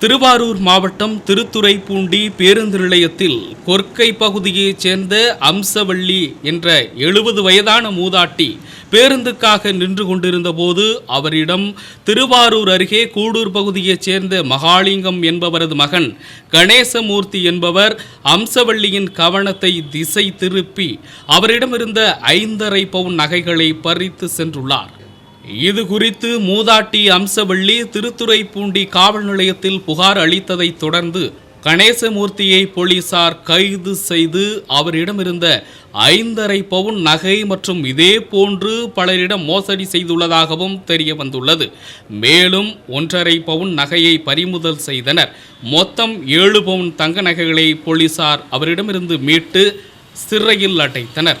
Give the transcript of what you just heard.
திருவாரூர் மாவட்டம் திருத்துறைப்பூண்டி பேருந்து நிலையத்தில் கொர்க்கை பகுதியைச் சேர்ந்த அம்சவள்ளி என்ற எழுபது வயதான மூதாட்டி பேருந்துக்காக நின்று கொண்டிருந்தபோது அவரிடம் திருவாரூர் அருகே கூடூர் பகுதியைச் சேர்ந்த மகாலிங்கம் என்பவரது மகன் கணேசமூர்த்தி என்பவர் அம்சவள்ளியின் கவனத்தை திசை திருப்பி அவரிடமிருந்த ஐந்தரை பவுன் நகைகளை பறித்து சென்றுள்ளார். இது குறித்து மூதாட்டி அம்சவள்ளி திருத்துறைப்பூண்டி காவல் நிலையத்தில் புகார் அளித்ததைத் தொடர்ந்து கணேசமூர்த்தியை போலீசார் கைது செய்து அவரிடமிருந்த ஐந்தரை பவுன் நகை மற்றும் இதே போன்று பலரிடம் மோசடி செய்துள்ளதாகவும் தெரிய வந்துள்ளது. மேலும் ஒன்றரை பவுன் நகையை பறிமுதல் செய்தனர். மொத்தம் ஏழு பவுன் தங்க நகைகளை போலீசார் அவரிடமிருந்து மீட்டு சிறையில் அடைத்தனர்.